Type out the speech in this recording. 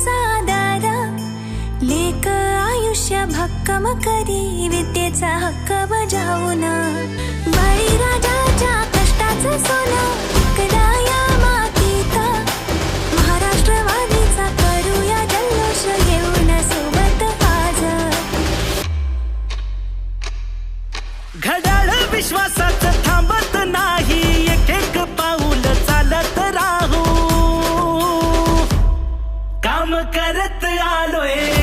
विद्येचा दादा. लेख आयुष्य भक्कम करी विद्येचा हक्क बजावून. बळीराजाच्या कष्टाचं सोनं विश्वास கரத்து ஆலோயே.